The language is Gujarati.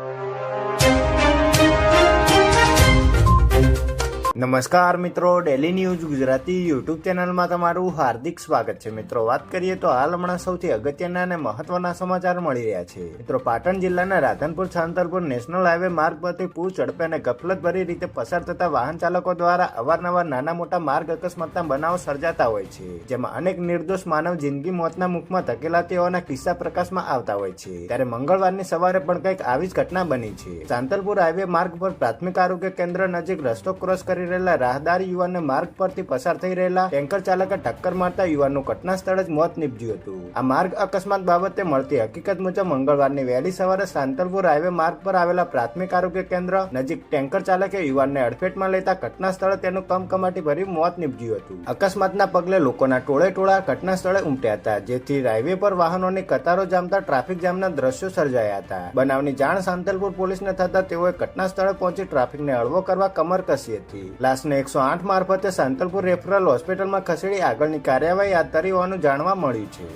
you. નમસ્કાર મિત્રો ડેલી ન્યૂઝ ગુજરાતી યુટ્યુબ ચેનલમાં તમારું હાર્દિક સ્વાગત છે. મિત્રો, વાત કરીએ તો હાલ હમણાં સૌથી અગત્યના અને મહત્વના સમાચાર મળી રહ્યા છે. મિત્રો, પાટણ જિલ્લાના રાધનપુર, છાંતરપુર નેશનલ હાઈવે માર્ગ પરથી પૂર ઝડપે અને ગફલતભરી રીતે પસાર થતા વાહન ચાલકો દ્વારા અવારનવાર નાના મોટા માર્ગ અકસ્માતના બનાવો સર્જાતા હોય છે, જેમાં અનેક નિર્દોષ માનવ જિંદગી મોતના મુખમાં ધકેલા તેઓના કિસ્સા પ્રકાશમાં આવતા હોય છે. ત્યારે મંગળવારની સવારે પણ કંઈક આવી જ ઘટના બની છે. સાંતલપુર હાઈવે માર્ગ પર પ્રાથમિક આરોગ્ય કેન્દ્ર નજીક રસ્તો ક્રોસ કરી રહેલા રાહદારી યુવાનને માર્ગ પરથી પસાર થઈ રહેલા ટેન્કર ચાલકે ટક્કર મારતા યુવાનનું ઘટના સ્થળે જ મોત નીપજ્યું હતું. આ માર્ગ અકસ્માત બાબતે મળતી હકીકત મુજબ મંગળવારની વહેલી સવારે સાંતલપુર હાઈવે માર્ગ પર આવેલા પ્રાથમિક આરોગ્ય કેન્દ્ર નજીક ટેન્કર ચાલકે યુવાનને અડફેટમાં લેતા ઘટના સ્થળે તેનું કમકમાટી ભરી મોત નીપજ્યું હતું. અકસ્માતના પગલે લોકોના ટોળે ટોળા ઘટના સ્થળે ઉમટ્યા હતા, જેથી હાઈવે પર વાહનોની કતારો જામતા ટ્રાફિક જામના દ્રશ્યો સર્જાયા હતા. બનાવની જાણ સાંતલપુર પોલીસને થતા તેઓએ ઘટના સ્થળે પહોંચી ટ્રાફિકને હળવો કરવા કમર કસી હતી. લાશને એકસો આઠ મારફતે સાંતલપુર રેફરલ હોસ્પિટલમાં ખસેડી આગળની કાર્યવાહી હાથ ધરી હોવાનું જાણવા મળ્યું છે.